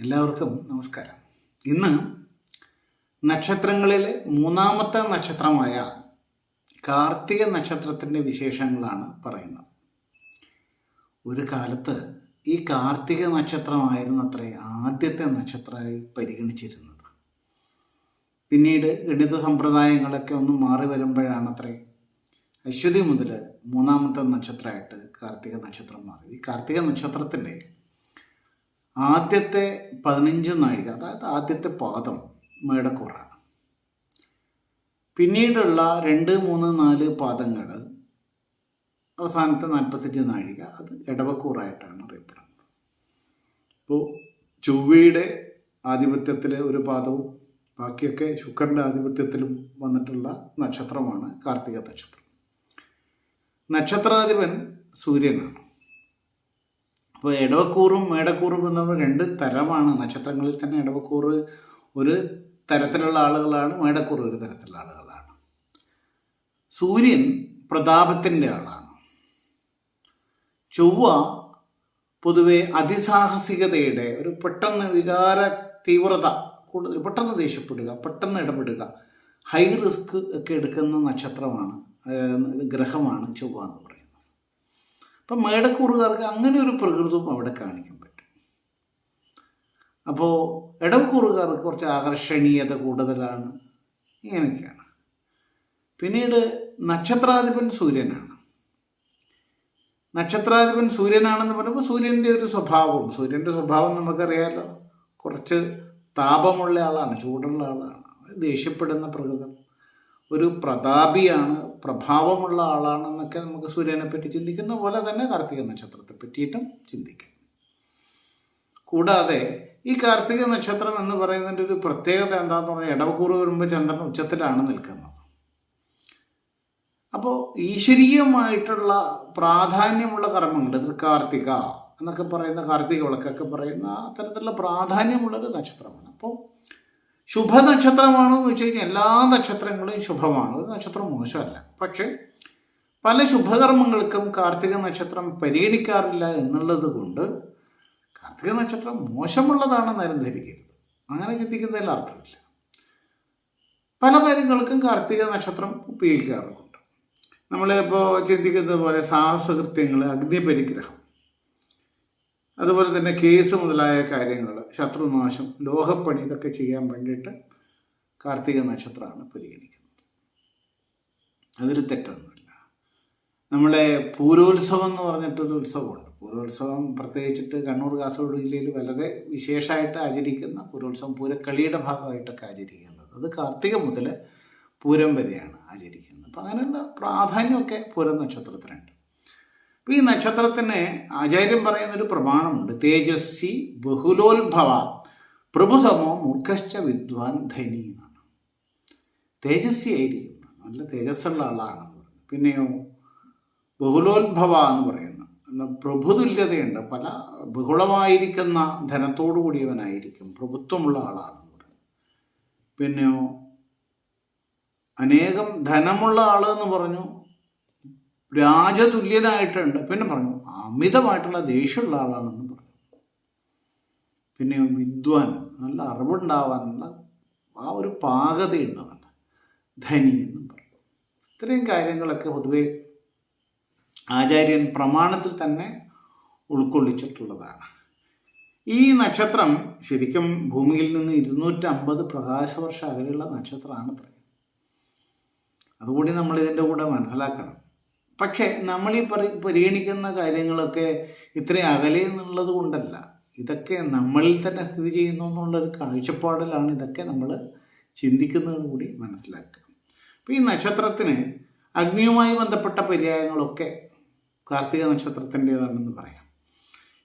എല്ലാവർക്കും നമസ്കാരം. ഇന്ന് നക്ഷത്രങ്ങളിലെ മൂന്നാമത്തെ നക്ഷത്രമായ കാർത്തിക നക്ഷത്രത്തിന്റെ വിശേഷങ്ങളാണ് പറയുന്നത്. ഒരു കാലത്ത് ഈ കാർത്തിക നക്ഷത്രമായിരുന്നു അത്രേ ആദ്യത്തെ നക്ഷത്രമായി പരിഗണിച്ചിരുന്നത്. പിന്നീട് ഗണിത സമ്പ്രദായങ്ങളൊക്കെ ഒന്ന് മാറി വരുമ്പോഴാണ് അത്രേ അശ്വതി മുതൽ മൂന്നാമത്തെ നക്ഷത്രമായിട്ട് കാർത്തിക നക്ഷത്രം മാറി ഈ കാർത്തിക നക്ഷത്രത്തിന്റെ ആദ്യത്തെ പതിനഞ്ച് നാഴിക അതായത് ആദ്യത്തെ പാദം മേടക്കൂറാണ് പിന്നീടുള്ള രണ്ട് മൂന്ന് നാല് പാദങ്ങൾ അവസാനത്തെ നാൽപ്പത്തഞ്ച് നാഴിക അത് ഇടവക്കൂറായിട്ടാണ് അറിയപ്പെടുന്നത്. ഇപ്പോൾ ചൊവ്വയുടെ ആധിപത്യത്തിൽ ഒരു പാദവും ബാക്കിയൊക്കെ ശുക്രന്റെ ആധിപത്യത്തിലും വന്നിട്ടുള്ള നക്ഷത്രമാണ് കാർത്തിക നക്ഷത്രം. നക്ഷത്രാധിപൻ സൂര്യനാണ്. അപ്പോൾ ഇടവക്കൂറും മേടക്കൂറും എന്ന് പറയുന്നത് രണ്ട് തരമാണ്. നക്ഷത്രങ്ങളിൽ തന്നെ ഇടവക്കൂറ് ഒരു തരത്തിലുള്ള ആളുകളാണ് മേടക്കൂറ് ഒരു തരത്തിലുള്ള ആളുകളാണ്. സൂര്യൻ പ്രതാപത്തിന്റെ ആളാണ്. ചൊവ്വ പൊതുവെ അതിസാഹസികതയുടെ ഒരു പെട്ടെന്ന് വികാര തീവ്രത കൂടുതൽ പെട്ടെന്ന് ദേഷ്യപ്പെടുക പെട്ടെന്ന് ഇടപെടുക ഹൈ റിസ്ക് ഒക്കെ എടുക്കുന്ന നക്ഷത്രമാണ് ഗ്രഹമാണ് ചൊവ്വ എന്ന് അപ്പം മേടക്കൂറുകാർക്ക് അങ്ങനെ ഒരു പ്രകൃതവും അവിടെ കാണിക്കാൻ പറ്റും. അപ്പോൾ ഇടക്കൂറുകാർക്ക് കുറച്ച് ആകർഷണീയത കൂടുതലാണ്. ഇങ്ങനെയൊക്കെയാണ്. പിന്നീട് നക്ഷത്രാധിപൻ സൂര്യനാണ്. നക്ഷത്രാധിപൻ സൂര്യനാണെന്ന് പറയുമ്പോൾ സൂര്യന്റെ ഒരു സ്വഭാവം സൂര്യന്റെ സ്വഭാവം നമുക്കറിയാമല്ലോ കുറച്ച് താപമുള്ള ആളാണ് ചൂടുള്ള ആളാണ്. ദേഷ്യപ്പെടുന്ന പ്രകൃതം. ഒരു പ്രതാപിയാണ് പ്രഭാവമുള്ള ആളാണെന്നൊക്കെ നമുക്ക് സൂര്യനെ പറ്റി ചിന്തിക്കുന്ന പോലെ തന്നെ കാർത്തിക നക്ഷത്രത്തെ പറ്റിയിട്ടും ചിന്തിക്കാം. കൂടാതെ ഈ കാർത്തിക നക്ഷത്രം എന്ന് പറയുന്നതിന്റെ ഒരു പ്രത്യേകത എന്താണെന്ന് പറഞ്ഞാൽ ഇടവക്കൂറ് വരുമ്പോൾ ചന്ദ്രൻ ഉച്ചത്തിലാണ് നിൽക്കുന്നത്. അപ്പോൾ ഈശ്വരീയമായിട്ടുള്ള പ്രാധാന്യമുള്ള കർമ്മങ്ങൾ തൃക്കാർത്തിക എന്നൊക്കെ പറയുന്ന കാർത്തിക വിളക്കൊക്കെ പറയുന്ന അത്തരത്തിലുള്ള പ്രാധാന്യമുള്ളൊരു നക്ഷത്രമാണ്. അപ്പോൾ ശുഭനക്ഷത്രമാണോ എന്ന് വെച്ച് എല്ലാ നക്ഷത്രങ്ങളും ശുഭമാണ്. ഒരു നക്ഷത്രം മോശമല്ല. പക്ഷേ പല ശുഭകർമ്മങ്ങൾക്കും കാർത്തിക നക്ഷത്രം പരിഗണിക്കാറില്ല എന്നുള്ളത് കൊണ്ട് കാർത്തിക നക്ഷത്രം മോശമുള്ളതാണെന്ന് ആരും ധരിക്കരുത്. അങ്ങനെ ചിന്തിക്കുന്നതിൽ അർത്ഥമില്ല. പല കാര്യങ്ങൾക്കും കാർത്തിക നക്ഷത്രം ഉപയോഗിക്കാറുണ്ട്. നമ്മളിപ്പോൾ ചിന്തിക്കുന്നത് പോലെ സാഹസകൃത്യങ്ങൾ അഗ്നിപരിഗ്രഹം അതുപോലെ തന്നെ കേസ് മുതലായ കാര്യങ്ങൾ ശത്രുനാശം ലോഹപ്പണി ഇതൊക്കെ ചെയ്യാൻ വേണ്ടിയിട്ട് കാർത്തിക നക്ഷത്രമാണ് പരിഗണിക്കുന്നത്. അതൊരു തെറ്റൊന്നുമില്ല. നമ്മളെ പൂരോത്സവം എന്ന് പറഞ്ഞിട്ടൊരു ഉത്സവമുണ്ട്. പൂരോത്സവം പ്രത്യേകിച്ചിട്ട് കണ്ണൂർ കാസർഗോഡ് ജില്ലയിൽ വളരെ വിശേഷമായിട്ട് ആചരിക്കുന്ന പൂരോത്സവം പൂരക്കളിയുടെ ഭാഗമായിട്ടൊക്കെ ആചരിക്കുന്നത്. അത് കാർത്തിക മുതൽ പൂരം വരെയാണ് ആചരിക്കുന്നത്. അപ്പം അങ്ങനെയുള്ള പ്രാധാന്യമൊക്കെ പൂരം നക്ഷത്രത്തിനുണ്ട്. അപ്പോൾ ഈ നക്ഷത്രത്തിന് ആചാര്യം പറയുന്നൊരു പ്രമാണമുണ്ട്. തേജസ്വി ബഹുലോത്ഭവ പ്രഭുസമോ മൂർഖശ്ച വിദ്വാൻ ധനി എന്നാണ്. തേജസ്വി ആയിരിക്കും. നല്ല തേജസ്സുള്ള ആളാണ് പിന്നെയോ ബഹുലോത്ഭവ എന്ന് പറയുന്ന പ്രഭുതുല്യതയുണ്ട്. പല ബഹുളമായിരിക്കുന്ന ധനത്തോടു കൂടിയവനായിരിക്കും. പ്രഭുത്വമുള്ള ആളാണ് പിന്നെയോ അനേകം ധനമുള്ള ആൾ എന്ന് പറഞ്ഞു രാജതുല്യനായിട്ടുണ്ട് പിന്നെ പറഞ്ഞു അമിതമായിട്ടുള്ള ദേഷ്യമുള്ള ആളാണെന്ന് പറഞ്ഞു. പിന്നെ വിദ്വാൻ നല്ല അറിവുണ്ടാവാനുള്ള ആ ഒരു പാകതയുണ്ടെന്നുണ്ട് ധനി എന്നും പറഞ്ഞു. ഇത്രയും കാര്യങ്ങളൊക്കെ പൊതുവെ ആചാര്യൻ പ്രമാണത്തിൽ തന്നെ ഉൾക്കൊള്ളിച്ചിട്ടുള്ളതാണ്. ഈ നക്ഷത്രം ശരിക്കും ഭൂമിയിൽ നിന്ന് ഇരുന്നൂറ്റമ്പത് പ്രകാശവർഷ അകലെയുള്ള നക്ഷത്രമാണ് അത്രയും അതുകൂടി നമ്മൾ ഇതിന്റെ കൂടെ മനസ്സിലാക്കണം. പക്ഷേ നമ്മൾ ഈ പരി പരിഗണിക്കുന്ന കാര്യങ്ങളൊക്കെ ഇത്രയും അകലെ എന്നുള്ളത് കൊണ്ടല്ല. ഇതൊക്കെ നമ്മളിൽ തന്നെ സ്ഥിതി ചെയ്യുന്നു എന്നുള്ളൊരു കാഴ്ചപ്പാടിലാണ് ഇതൊക്കെ നമ്മൾ ചിന്തിക്കുന്നതും കൂടി മനസ്സിലാക്കുക. അപ്പോൾ ഈ നക്ഷത്രത്തിന് അഗ്നിയുമായി ബന്ധപ്പെട്ട പര്യായങ്ങളൊക്കെ കാർത്തിക നക്ഷത്രത്തിന്റേതാണെന്ന് പറയാം.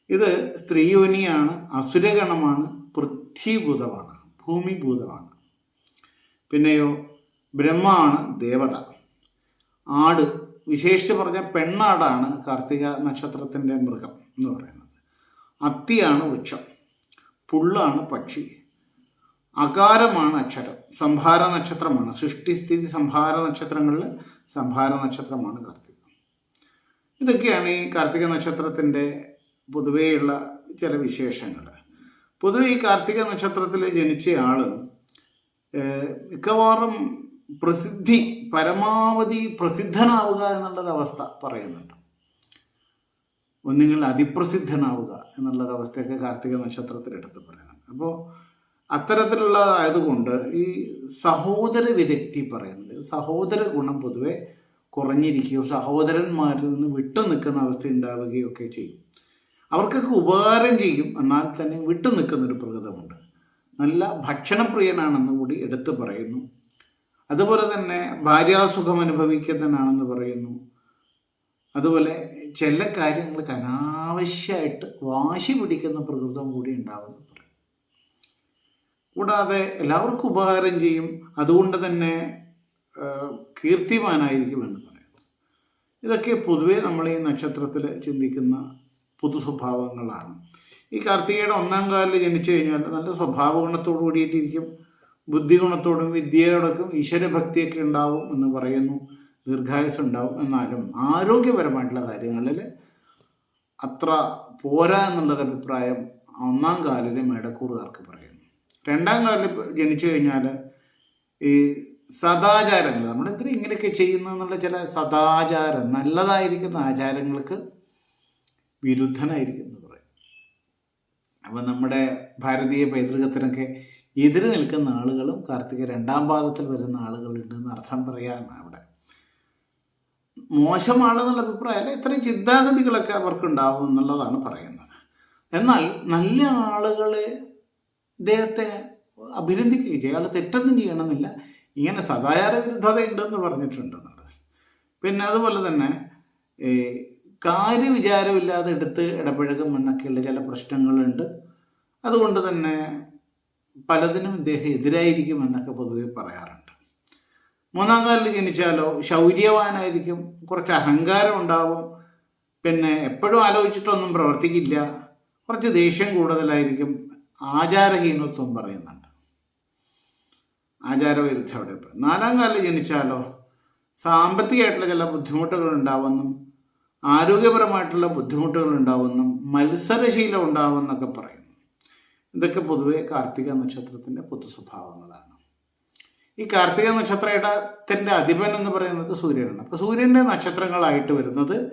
ഇത് സ്ത്രീയോനിയാണ് അസുരഗണമാണ് പൃഥ്വിഭൂതമാണ് ഭൂമിഭൂതമാണ് പിന്നെയോ ബ്രഹ്മമാണ് ദേവത. ആട് വിശേഷിച്ച് പറഞ്ഞ പെണ്ണാടാണ് കാർത്തിക നക്ഷത്രത്തിന്റെ മൃഗം എന്ന് പറയുന്നത്. അത്തിയാണ് വൃക്ഷം പുള്ളാണ് പക്ഷി അകാരമാണ് അക്ഷരം സംഭാര നക്ഷത്രമാണ്. സൃഷ്ടിസ്ഥിതി സംഭാര നക്ഷത്രങ്ങളിൽ സംഭാര നക്ഷത്രമാണ് കാർത്തിക. ഇതൊക്കെയാണ് ഈ കാർത്തിക നക്ഷത്രത്തിന്റെ പൊതുവെയുള്ള ചില വിശേഷങ്ങൾ. പൊതുവെ ഈ കാർത്തിക നക്ഷത്രത്തിൽ ജനിച്ച ആൾ മിക്കവാറും പ്രസിദ്ധി പരമാവധി പ്രസിദ്ധനാവുക എന്നുള്ളൊരവസ്ഥ പറയുന്നുണ്ട്. ഒന്നുകിൽ അതിപ്രസിദ്ധനാവുക എന്നുള്ളൊരവസ്ഥയൊക്കെ കാർത്തിക നക്ഷത്രത്തിൽ എടുത്ത് പറയുന്നുണ്ട്. അപ്പോൾ അത്തരത്തിലുള്ള ആയതുകൊണ്ട് ഈ സഹോദര വിരക്തി പറയുന്നത് സഹോദര ഗുണം പൊതുവെ കുറഞ്ഞിരിക്കുകയോ സഹോദരന്മാരിൽ നിന്ന് വിട്ടു നിൽക്കുന്ന അവസ്ഥ ഉണ്ടാവുകയോ ഒക്കെ ചെയ്യും. അവർക്കൊക്കെ ഉപകാരം ചെയ്യും എന്നാൽ തന്നെ വിട്ടു നിൽക്കുന്നൊരു പ്രകൃതമുണ്ട്. നല്ല ഭക്ഷണപ്രിയനാണെന്ന് കൂടി എടുത്തു പറയുന്നു. അതുപോലെ തന്നെ ഭാര്യാസുഖം അനുഭവിക്കുന്നതിനാണെന്ന് പറയുന്നു. അതുപോലെ ചില കാര്യങ്ങൾക്ക് അനാവശ്യമായിട്ട് വാശി പിടിക്കുന്ന പ്രകൃതം കൂടി ഉണ്ടാവുമെന്ന് പറയും കൂടാതെ എല്ലാവർക്കും ഉപകാരം ചെയ്യും. അതുകൊണ്ട് തന്നെ കീർത്തിമാനായിരിക്കും എന്ന് പറയുന്നു. ഇതൊക്കെ പൊതുവെ നമ്മൾ ഈ നക്ഷത്രത്തിൽ ചിന്തിക്കുന്ന പൊതു സ്വഭാവങ്ങളാണ് ഈ കാർത്തികയുടെ ഒന്നാം കാലിൽ ജനിച്ചു കഴിഞ്ഞാൽ നല്ല സ്വഭാവ ഗുണത്തോടു കൂടിയിട്ടിരിക്കും. ബുദ്ധി ഗുണത്തോടും വിദ്യയോടൊക്കെ ഈശ്വരഭക്തിയൊക്കെ ഉണ്ടാവും എന്ന് പറയുന്നു. ദീർഘായുസ് ഉണ്ടാവും എന്നാലും ആരോഗ്യപരമായിട്ടുള്ള കാര്യങ്ങളിൽ അത്ര പോരാ എന്നുള്ളൊരു അഭിപ്രായം ഒന്നാം കാലിൽ മേടക്കൂറുകാർക്ക് പറയുന്നു. രണ്ടാം കാലിൽ ജനിച്ചു കഴിഞ്ഞാൽ ഈ സദാചാരങ്ങൾ നമ്മൾ എന്തിനും ഇങ്ങനെയൊക്കെ ചെയ്യുന്നു എന്നുള്ള ചില സദാചാരം നല്ലതായിരിക്കുന്ന ആചാരങ്ങൾക്ക് വിരുദ്ധനായിരിക്കും എന്ന് പറയും അപ്പം നമ്മുടെ ഭാരതീയ പൈതൃകത്തിനൊക്കെ എതിര് നിൽക്കുന്ന ആളുകളും കാർത്തിക രണ്ടാം പാദത്തിൽ വരുന്ന ആളുകളുണ്ടെന്ന് അർത്ഥം പറയാണ് അവിടെ. മോശമാണെന്നുള്ള അഭിപ്രായമല്ല ഇത്രയും ചിന്താഗതികളൊക്കെ അവർക്കുണ്ടാവും എന്നുള്ളതാണ് പറയുന്നത്. എന്നാൽ നല്ല ആളുകളെ ഇദ്ദേഹത്തെ അഭിനന്ദിക്കുകയും ചെയ്യും. അയാൾ തെറ്റൊന്നും ചെയ്യണമെന്നില്ല. ഇങ്ങനെ സദാചാര വിരുദ്ധത ഉണ്ടെന്ന് പറഞ്ഞിട്ടുണ്ടെന്നുള്ളത്. പിന്നെ അതുപോലെ തന്നെ കാര്യവിചാരമില്ലാതെ എടുത്ത് ഇടപഴകും എന്നൊക്കെയുള്ള ചില പ്രശ്നങ്ങളുണ്ട്. അതുകൊണ്ട് തന്നെ പലതിനും ഇദ്ദേഹം എതിരായിരിക്കും എന്നൊക്കെ പൊതുവെ പറയാറുണ്ട്. മൂന്നാം കാലിൽ ജനിച്ചാലോ ശൗര്യവാനായിരിക്കും കുറച്ച് അഹങ്കാരം ഉണ്ടാവും പിന്നെ എപ്പോഴും ആലോചിച്ചിട്ടൊന്നും പ്രവർത്തിക്കില്ല കുറച്ച് ദേഷ്യം കൂടുതലായിരിക്കും ആചാരഹീനത്വം പറയുന്നുണ്ട്. ആചാരവിരുദ്ധ അവിടെ നാലാം കാലിൽ ജനിച്ചാലോ സാമ്പത്തികമായിട്ടുള്ള ചില ബുദ്ധിമുട്ടുകൾ ഉണ്ടാവുമെന്നും ആരോഗ്യപരമായിട്ടുള്ള ബുദ്ധിമുട്ടുകൾ ഉണ്ടാവുമെന്നും മത്സരശീലം ഉണ്ടാവുമെന്നൊക്കെ പറയുന്നു ഇതൊക്കെ പൊതുവെ കാർത്തിക നക്ഷത്രത്തിന്റെ പൊതു സ്വഭാവങ്ങളാണ് ഈ കാർത്തിക നക്ഷത്രത്തിന്റെ അധിപൻ എന്ന് പറയുന്നത് സൂര്യനാണ്. അപ്പോൾ സൂര്യന്റെ നക്ഷത്രങ്ങളായിട്ട് വരുന്നത്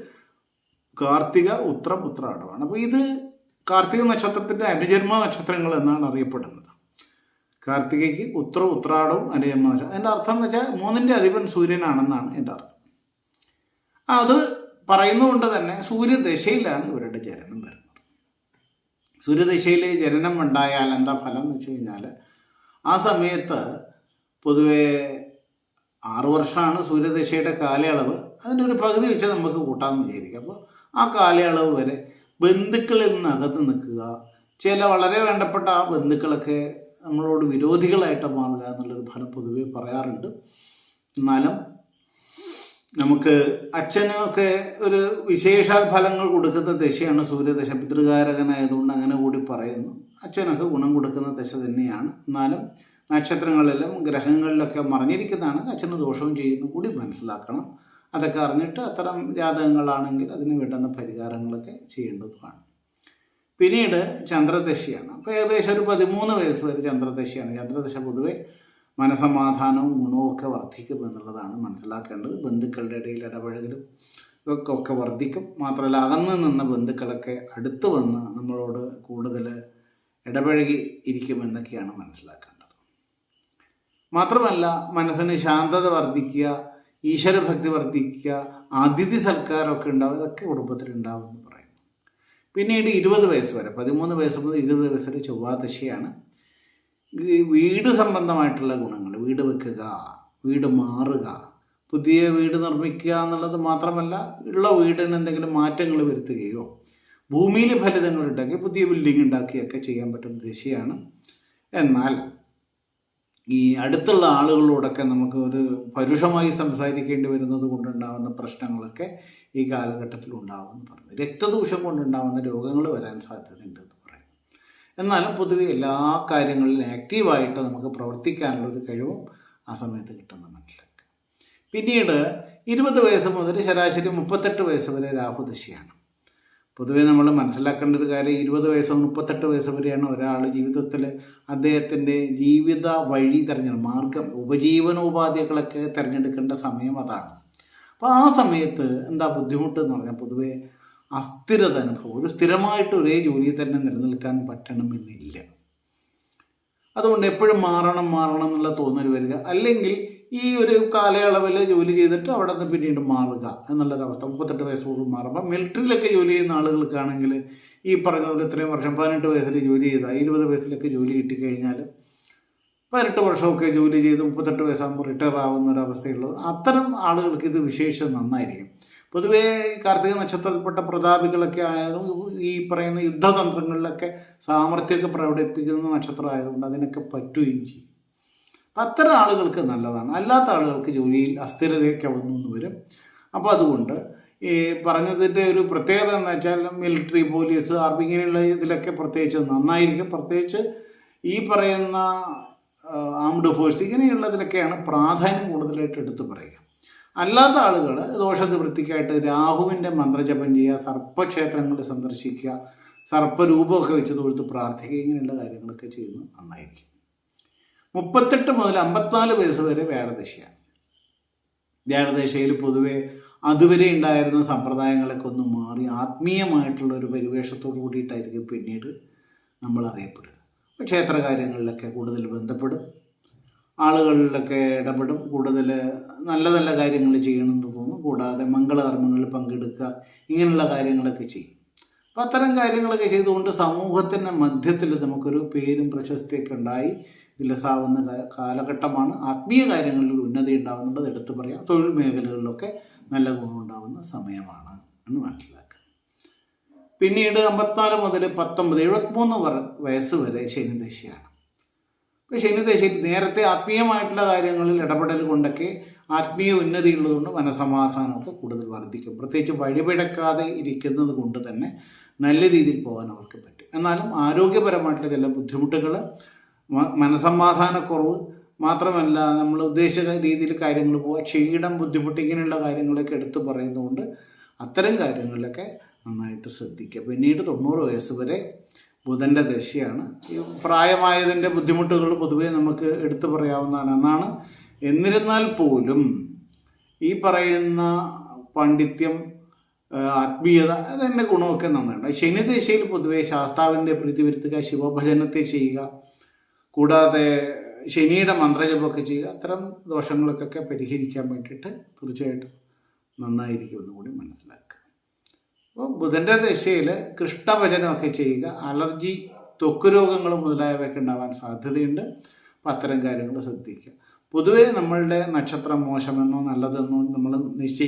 കാർത്തിക ഉത്രം ഉത്രാടമാണ് അപ്പോൾ ഇത് കാർത്തിക നക്ഷത്രത്തിന്റെ അനുജന്മ നക്ഷത്രങ്ങൾ എന്നാണ് അറിയപ്പെടുന്നത്. കാർത്തികയ്ക്ക് ഉത്ര ഉത്രാടവും അനുജന്മ നക്ഷത്രം. അതിന്റെ അർത്ഥം എന്ന് വെച്ചാൽ മൂന്നിന്റെ അധിപൻ സൂര്യനാണെന്നാണ് എന്റെ അർത്ഥം. അത് പറയുന്നതുകൊണ്ട് തന്നെ സൂര്യദശയിലാണ് ഇവരുടെ ജനനം വരുന്നത്. സൂര്യദശയിൽ ജനനം ഉണ്ടായാൽ എന്താ ഫലം എന്ന് വെച്ച് കഴിഞ്ഞാൽ ആ സമയത്ത് പൊതുവേ ആറു വർഷമാണ് സൂര്യദശയുടെ കാലയളവ്. അതിന്റെ ഒരു പകുതി വെച്ച് നമുക്ക് കൂട്ടാമെന്ന് വിചാരിക്കാം. അപ്പോൾ ആ കാലയളവ് വരെ ബന്ധുക്കളിൽ നിന്ന് അകത്ത് നിൽക്കുക ചില വളരെ വേണ്ടപ്പെട്ട ആ ബന്ധുക്കളൊക്കെ നമ്മളോട് വിരോധികളായിട്ട് മാറുക എന്നുള്ളൊരു ഫലം പൊതുവെ പറയാറുണ്ട്. എന്നാലും നമുക്ക് അച്ഛനൊക്കെ ഒരു വിശേഷാൽ ഫലങ്ങൾ കൊടുക്കുന്ന ദശയാണ് സൂര്യദശ. പിതൃകാരകനായതുകൊണ്ട് അങ്ങനെ കൂടി പറയുന്നു. അച്ഛനൊക്കെ ഗുണം കൊടുക്കുന്ന ദശ തന്നെയാണ്. എന്നാലും നക്ഷത്രങ്ങളിലും ഗ്രഹങ്ങളിലൊക്കെ മറിഞ്ഞിരിക്കുന്നതാണ്. അച്ഛന് ദോഷവും ചെയ്യുന്നു. കൂടി മനസ്സിലാക്കണം. അതൊക്കെ അറിഞ്ഞിട്ട് അത്തരം ജാതകങ്ങളാണെങ്കിൽ അതിന് വേണ്ടുന്ന പരിഹാരങ്ങളൊക്കെ ചെയ്യേണ്ടതാണ് പിന്നീട് ചന്ദ്രദശയാണ്. അപ്പോൾ ഏകദേശം ഒരു പതിമൂന്ന് വയസ്സ് വരെ ചന്ദ്രദശയാണ്. ചന്ദ്രദശ പൊതുവെ മനസമാധാനവും ഗുണവും ഒക്കെ വർദ്ധിക്കും എന്നുള്ളതാണ് മനസ്സിലാക്കേണ്ടത്. ബന്ധുക്കളുടെ ഇടയിൽ ഇടപഴകലും ഇതൊക്കെ ഒക്കെ വർദ്ധിക്കും. മാത്രമല്ല അകന്ന് നിന്ന ബന്ധുക്കളൊക്കെ അടുത്ത് വന്ന് നമ്മളോട് കൂടുതൽ ഇടപഴകി ഇരിക്കുമെന്നൊക്കെയാണ് മനസ്സിലാക്കേണ്ടത്. മാത്രമല്ല മനസ്സിന് ശാന്തത വർദ്ധിക്കുക ഈശ്വരഭക്തി വർദ്ധിക്കുക അതിഥി സൽക്കാരമൊക്കെ ഉണ്ടാവും ഇതൊക്കെ കുടുംബത്തിൽ ഉണ്ടാവും എന്ന് പറയുന്നു. പിന്നീട് ഇരുപത് വയസ്സ് വരെ പതിമൂന്ന് വയസ്സ് മുതൽ ഇരുപത് വയസ്സ് വരെ ചൊവ്വാദശയാണ്. വീട് സംബന്ധമായിട്ടുള്ള ഗുണങ്ങൾ വീട് വെക്കുക വീട് മാറുക പുതിയ വീട് നിർമ്മിക്കുക എന്നുള്ളത് മാത്രമല്ല ഉള്ള വീടിന് എന്തെങ്കിലും മാറ്റങ്ങൾ വരുത്തുകയോ ഭൂമിയിൽ ഫലിതങ്ങൾ ഉണ്ടാക്കി പുതിയ ബിൽഡിംഗ് ഉണ്ടാക്കുകയൊക്കെ ചെയ്യാൻ പറ്റുന്ന ദിശയാണ്. എന്നാൽ ഈ അടുത്തുള്ള ആളുകളോടൊക്കെ നമുക്ക് ഒരു പരുഷമായി സംസാരിക്കേണ്ടി വരുന്നത് കൊണ്ടുണ്ടാകുന്ന പ്രശ്നങ്ങളൊക്കെ ഈ കാലഘട്ടത്തിൽ ഉണ്ടാകുമെന്ന് പറഞ്ഞു. രക്തദൂഷം കൊണ്ടുണ്ടാകുന്ന രോഗങ്ങൾ വരാൻ സാധ്യതയുണ്ട്. എന്നാലും പൊതുവെ എല്ലാ കാര്യങ്ങളിലും ആക്റ്റീവായിട്ട് നമുക്ക് പ്രവർത്തിക്കാനുള്ള ഒരു കഴിവും ആ സമയത്ത് കിട്ടുന്ന മനസ്സിലാക്കുക പിന്നീട് ഇരുപത് വയസ്സ് മുതൽ ശരാശരി മുപ്പത്തെട്ട് വയസ്സ് വരെ രാഹുദശയാണ് പൊതുവെ നമ്മൾ മനസ്സിലാക്കേണ്ട ഒരു കാര്യം ഇരുപത് വയസ്സ് മുപ്പത്തെട്ട് വയസ്സ് വരെയാണ് ഒരാൾ ജീവിതത്തിൽ അദ്ദേഹത്തിന്റെ ജീവിത വഴി തിരഞ്ഞെടുക്കും മാർഗം ഉപജീവനോപാധികളൊക്കെ തിരഞ്ഞെടുക്കേണ്ട സമയം അതാണ്. അപ്പോൾ ആ സമയത്ത് എന്താ ബുദ്ധിമുട്ട് എന്ന് പറഞ്ഞാൽ പൊതുവെ അസ്ഥിരത അനുഭവം ഒരു സ്ഥിരമായിട്ട് ഒരേ ജോലിയിൽ തന്നെ നിലനിൽക്കാൻ പറ്റണമെന്നില്ല. അതുകൊണ്ട് എപ്പോഴും മാറണം മാറണം എന്നുള്ള തോന്നൽ വരിക. അല്ലെങ്കിൽ ഈ ഒരു കാലയളവിൽ ജോലി ചെയ്തിട്ട് അവിടെ നിന്ന് പിന്നീട് മാറുക എന്നുള്ളൊരവസ്ഥ. മുപ്പത്തെട്ട് വയസ്സോട് മാറുമ്പോൾ മിലിറ്ററിയിലൊക്കെ ജോലി ചെയ്യുന്ന ആളുകൾക്കാണെങ്കിൽ ഈ പറഞ്ഞ പോലെ ഇത്രയും വർഷം പതിനെട്ട് വയസ്സിൽ ജോലി ചെയ്താൽ ഇരുപത് വയസ്സിലൊക്കെ ജോലി കിട്ടിക്കഴിഞ്ഞാൽ പതിനെട്ട് വർഷമൊക്കെ ജോലി ചെയ്ത് മുപ്പത്തെട്ട് വയസ്സാകുമ്പോൾ റിട്ടയർ ആവുന്ന ഒരു അവസ്ഥയുള്ളത് അത്തരം ആളുകൾക്ക് ഇത് വിശേഷം നന്നായിരിക്കും. പൊതുവേ കാർത്തിക നക്ഷത്രത്തിൽപ്പെട്ട പ്രതാപികളൊക്കെ ആയാലും ഈ പറയുന്ന യുദ്ധതന്ത്രങ്ങളിലൊക്കെ സാമർഥ്യമൊക്കെ പ്രകടിപ്പിക്കുന്ന നക്ഷത്രം ആയതുകൊണ്ട് അതിനൊക്കെ പറ്റുകയും ചെയ്യും. അപ്പം അത്തരം ആളുകൾക്ക് നല്ലതാണ്. അല്ലാത്ത ആളുകൾക്ക് ജോലിയിൽ അസ്ഥിരതയൊക്കെ വന്നു വരും. അപ്പോൾ അതുകൊണ്ട് ഈ പറഞ്ഞതിന്റെ ഒരു പ്രത്യേകത എന്ന് വെച്ചാൽ മിലിറ്ററി പോലീസ് ആർമി ഇങ്ങനെയുള്ള ഇതിലൊക്കെ പ്രത്യേകിച്ച് നന്നായിരിക്കും. പ്രത്യേകിച്ച് ഈ പറയുന്ന ആംഡ് ഫോഴ്സ് ഇങ്ങനെയുള്ളതിലൊക്കെയാണ് പ്രാധാന്യം കൂടുതലായിട്ട് എടുത്തു പറയുക. അല്ലാത്ത ആളുകൾ ദോഷനിവൃത്തിക്കായിട്ട് രാഹുവിന്റെ മന്ത്രജപം ചെയ്യുക സർപ്പക്ഷേത്രങ്ങൾ സന്ദർശിക്കുക സർപ്പരൂപമൊക്കെ വെച്ച് തൊഴുത്ത് പ്രാർത്ഥിക്കുക ഇങ്ങനെയുള്ള കാര്യങ്ങളൊക്കെ ചെയ്യുന്നു നന്നായിരിക്കും. മുപ്പത്തെട്ട് മുതൽ അമ്പത്തിനാല് വയസ്സ് വരെ വ്യാഴദശയാണ്. വ്യാഴദശയിൽ പൊതുവെ അതുവരെ ഉണ്ടായിരുന്ന സമ്പ്രദായങ്ങളൊക്കെ ഒന്ന് മാറി ആത്മീയമായിട്ടുള്ള ഒരു പരിവേഷത്തോട് കൂടിയിട്ടായിരിക്കും പിന്നീട് നമ്മൾ അറിയപ്പെടുക ക്ഷേത്ര കാര്യങ്ങളിലൊക്കെ കൂടുതൽ ബന്ധപ്പെടും. ആളുകളിലൊക്കെ ഇടപെടും. കൂടുതൽ നല്ല നല്ല കാര്യങ്ങൾ ചെയ്യണമെന്ന് തോന്നും. കൂടാതെ മംഗളകർമ്മങ്ങളിൽ പങ്കെടുക്കുക ഇങ്ങനെയുള്ള കാര്യങ്ങളൊക്കെ ചെയ്യും. അപ്പം അത്തരം കാര്യങ്ങളൊക്കെ ചെയ്തുകൊണ്ട് സമൂഹത്തിന്റെ മധ്യത്തിൽ നമുക്കൊരു പേരും പ്രശസ്തിയൊക്കെ ഉണ്ടായി. വിലസാവുന്ന കാലഘട്ടമാണ്. ആത്മീയ കാര്യങ്ങളിൽ ഉന്നതി ഉണ്ടാകുന്നുള്ളത് എടുത്തു പറയാം. തൊഴിൽ മേഖലകളിലൊക്കെ നല്ല ഗുണമുണ്ടാകുന്ന സമയമാണ് എന്ന് മനസ്സിലാക്കുക പിന്നീട് അമ്പത്തിനാല് മുതൽ പത്തൊമ്പത് എഴുപത്തിമൂന്ന് വയസ്സ് വരെ ശനിദശയാണ്. ഇപ്പോൾ ശനിദശയിൽ നേരത്തെ ആത്മീയമായിട്ടുള്ള കാര്യങ്ങളിൽ ഇടപെടൽ കൊണ്ടൊക്കെ ആത്മീയ ഉന്നതി ഉള്ളതുകൊണ്ട് മനസമാധാനമൊക്കെ കൂടുതൽ വർദ്ധിക്കും. പ്രത്യേകിച്ച് വഴിപിഴക്കാതെ ഇരിക്കുന്നത് കൊണ്ട് തന്നെ നല്ല രീതിയിൽ പോകാൻ അവർക്ക് പറ്റും. എന്നാലും ആരോഗ്യപരമായിട്ടുള്ള ചില ബുദ്ധിമുട്ടുകൾ മനസമാധാനക്കുറവ് മാത്രമല്ല നമ്മൾ ഉദ്ദേശിച്ച രീതിയിൽ കാര്യങ്ങൾ പോവുക ക്ഷീണം ബുദ്ധിമുട്ട് ഇങ്ങനെയുള്ള കാര്യങ്ങളൊക്കെ എടുത്തു പറയുന്നതുകൊണ്ട് അത്തരം കാര്യങ്ങളിലൊക്കെ നന്നായിട്ട് ശ്രദ്ധിക്കുക. പിന്നീട് തൊണ്ണൂറ് വയസ്സ് വരെ ബുധന്റെ ദശയാണ്. ഈ പ്രായമായതിന്റെ ബുദ്ധിമുട്ടുകൾ പൊതുവേ നമുക്ക് എടുത്തു പറയാവുന്നതാണ്. എന്നാണ് എന്നിരുന്നാൽ പോലും ഈ പറയുന്ന പാണ്ഡിത്യം ആത്മീയത അതിന്റെ ഗുണമൊക്കെ നന്നായിട്ട് ശനിദശയിൽ പൊതുവേ ശാസ്താവിന്റെ പ്രീതി വരുത്തുക ശിവഭജനത്തെ ചെയ്യുക കൂടാതെ ശനിയുടെ മന്ത്രജപമൊക്കെ ചെയ്യുക അത്തരം ദോഷങ്ങൾക്കൊക്കെ പരിഹരിക്കാൻ വേണ്ടിയിട്ട് തീർച്ചയായിട്ടും നന്നായിരിക്കുമെന്ന് കൂടി മനസ്സിലാക്കുക അപ്പോൾ ബുധന്റെ ദശയിൽ കൃഷ്ണഭജനമൊക്കെ ചെയ്യുക അലർജി ത്വക്ക് രോഗങ്ങൾ മുതലായവയൊക്കെ ഉണ്ടാവാൻ സാധ്യതയുണ്ട്. അപ്പോൾ അത്തരം കാര്യങ്ങൾ ശ്രദ്ധിക്കുക. പൊതുവേ നമ്മളുടെ നക്ഷത്രം മോശമെന്നോ നല്ലതെന്നോ നമ്മൾ നിശ്ചയി